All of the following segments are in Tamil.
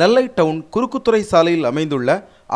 நெல்லை டவுன் குறுக்குத்துறை சாலையில் அமைந்துள்ள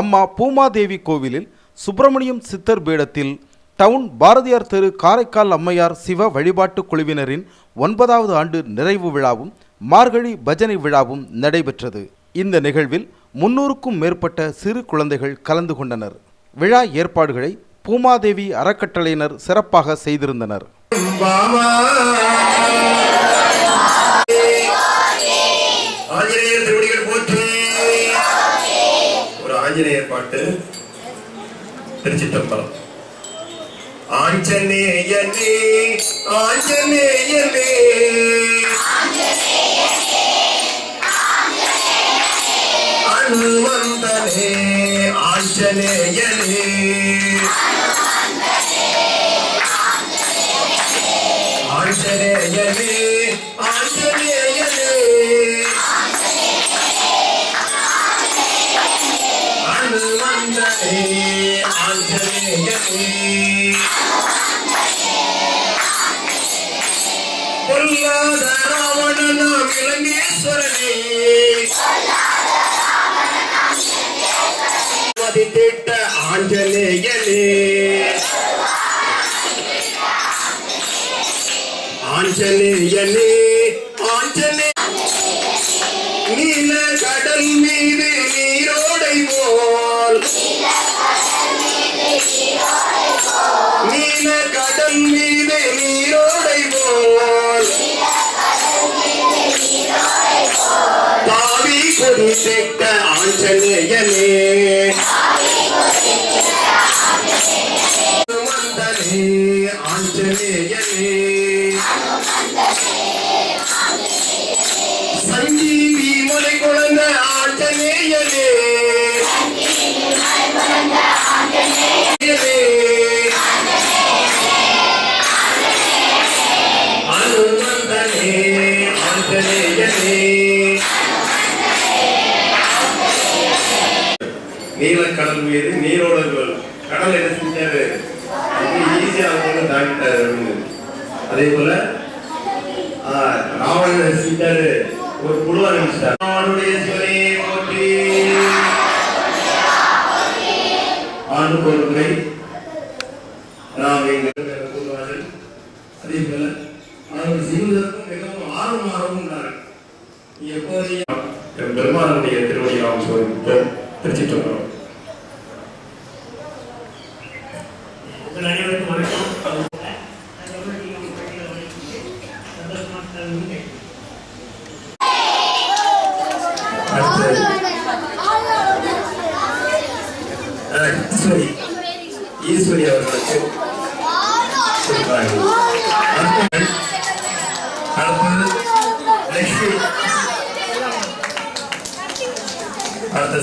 அம்மா பூமாதேவி கோவிலில் சுப்பிரமணியம் சித்தர் பீடத்தில் டவுன் பாரதியார் தெரு காரைக்கால் அம்மையார் சிவ வழிபாட்டு குழுவினரின் ஒன்பதாவது ஆண்டு நிறைவு விழாவும் மார்கழி பஜனை விழாவும் நடைபெற்றது. இந்த நிகழ்வில் முன்னூறுக்கும் மேற்பட்ட சிறு குழந்தைகள் கலந்து கொண்டனர். விழா ஏற்பாடுகளை பூமாதேவி அறக்கட்டளையினர் சிறப்பாக செய்திருந்தனர். ஆஞ்சநேயர் பாட்டு திருச்சிட்டம்பலம் ஆஞ்சநேயனே ஆஞ்சநேயனே. அனுமந்தனே ஆஞ்சநேயனே. ஆஞ்சநேயனே. ராவணனாம் இலங்கேஸ்வரனே மதித்திட்ட ஆஞ்சநேயனே. ஆஞ்சநேயனே ஆஞ்சநே நீல கடல் மீது நீரோடை போல். நீல கடல் மீது நீரோ அபிஷேக குறித்திட்ட ஆஞ்சநேயனே. வந்தனே ஆஞ்சநேயனே. சஞ்சீவி முலை குழந்த ஆஞ்சநேயனே. அனுமந்தனே ஆஞ்சநேயனே நீலக்கடல் மீது நீரோடர்கள் கடல் என்ன செஞ்சாரு? ஈஸியா அவங்க தாக்கிட்டாரு அப்படின்னு. அதே போல ராவணன் செஞ்சாரு ஒரு குழு நினைச்சிட்டாரு அவனுடைய சிவனே போற்றி. ஆண்டுக்கு ஒரு முறை நாம் எங்கள் கூறுவார்கள் அதே போல அவர்கள் செய்வதற்கும் மிகவும் ஆர்வம் உள்ளார்கள் எப்போதையும் பெருமானுடைய திருவடியை நாம் சோதித்தோம் திருச்சிட்டு உங்கள்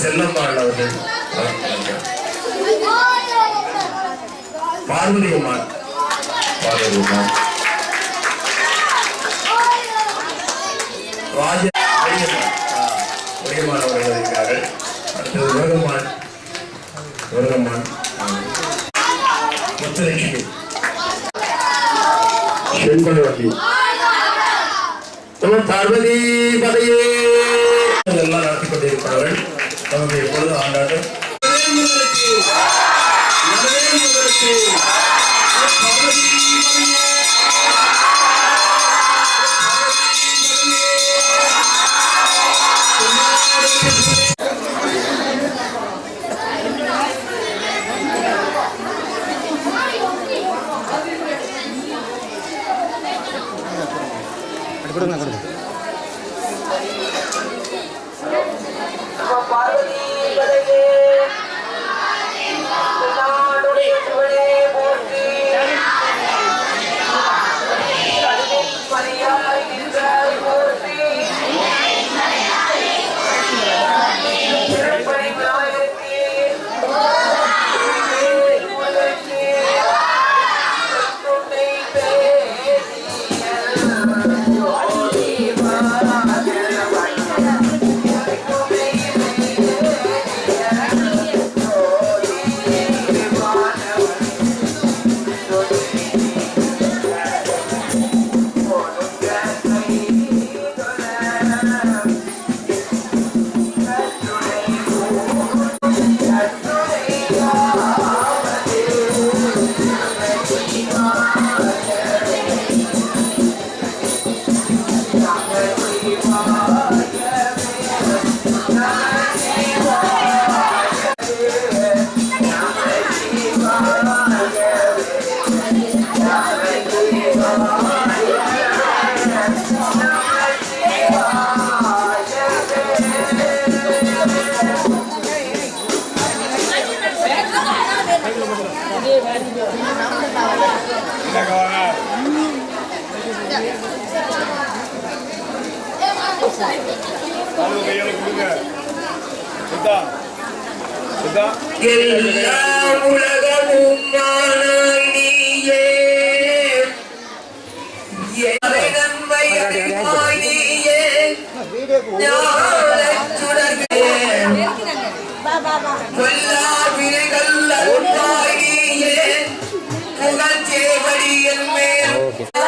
செல்லம்மாள் அவர்கள். பார்வதி அம்மாள் பார்வதி அம்மாள் ராஜ அவர்கள் இருக்கிறார்கள். அடுத்தது. முத்துலட்சுமி. நம்ம பார்வதி பதையே. எல்லாம் நடத்தி நமக்கு எப்பொழுது ஆண்டாட்டம் Thank you. Check on out. எல்லாம் உலகமும் மாணியே புகழ்ச்சேவடியின் மேல்